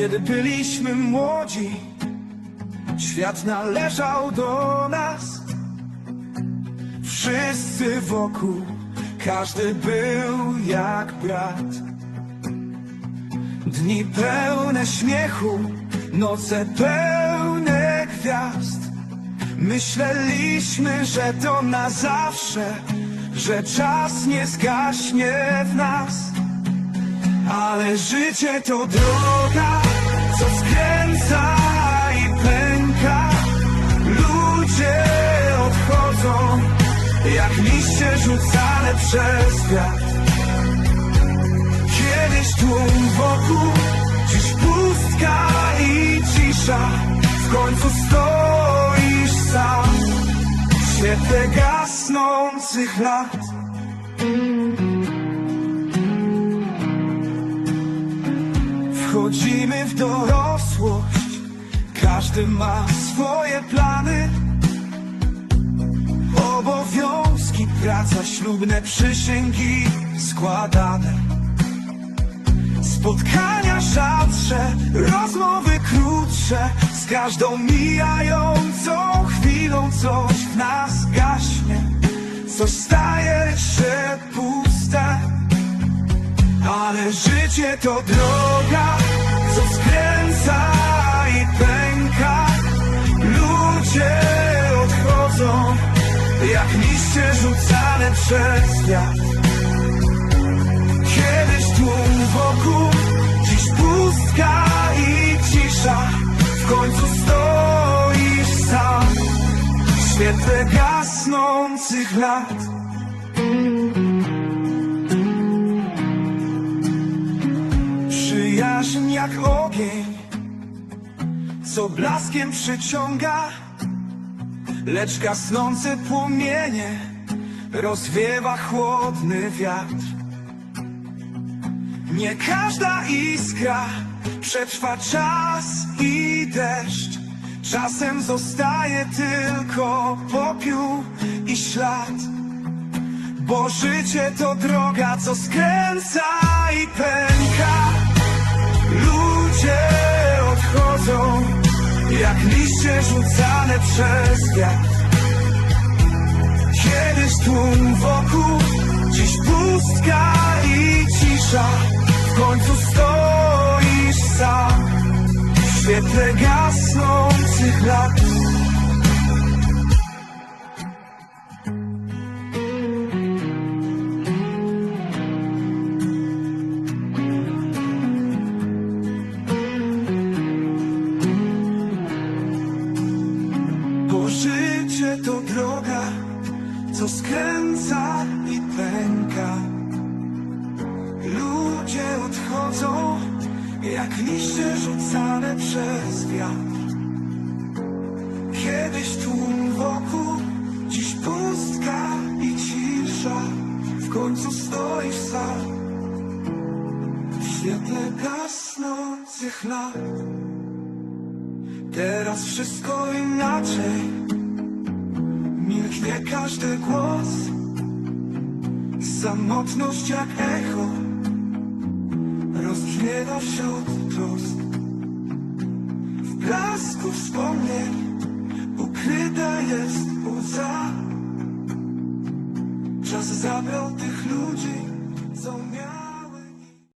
Kiedy byliśmy młodzi, świat należał do nas. Wszyscy wokół, każdy był jak brat. Dni pełne śmiechu, noce pełne gwiazd. Myśleliśmy, że to na zawsze, że czas nie zgaśnie w nas. Ale życie to droga, co skręca i pęka. Ludzie odchodzą, jak liście rzucane przez wiatr. Kiedyś tłum wokół, dziś pustka i cisza. W końcu stoisz sam w świetle gasnących lat. Wchodzimy w dorosłość, każdy ma swoje plany. Obowiązki, praca, ślubne przysięgi składane. Spotkania rzadsze, rozmowy krótsze, z każdą mijającą chwilą coś w nas gaśnie. Coś staje się puste. Ale życie to droga, jak liście rzucane przez wiatr. Kiedyś tłum wokół, dziś pustka i cisza. W końcu stoisz sam w świetle gasnących lat. Przyjaźń jak ogień, co blaskiem przyciąga, lecz gasnące płomienie rozwiewa chłodny wiatr. Nie każda iskra przetrwa czas i deszcz. Czasem zostaje tylko popiół i ślad. Bo życie to droga, co skręca i pęka. Jak liście rzucane przez wiatr. Kiedyś tłum wokół, dziś pustka i cisza. W końcu stoisz sam świetle gasnących droga, co skręca i pęka. Ludzie odchodzą, jak liście rzucane przez wiatr. Kiedyś tłum wokół, dziś pustka i cisza. W końcu stoisz sam w świetle gasnących lat. Teraz wszystko inaczej każdy głos. Samotność jak echo Rozbrzmiewa wśród trosk W blasku wspomnień Ukryta jest łza. Czas zabrał tych ludzi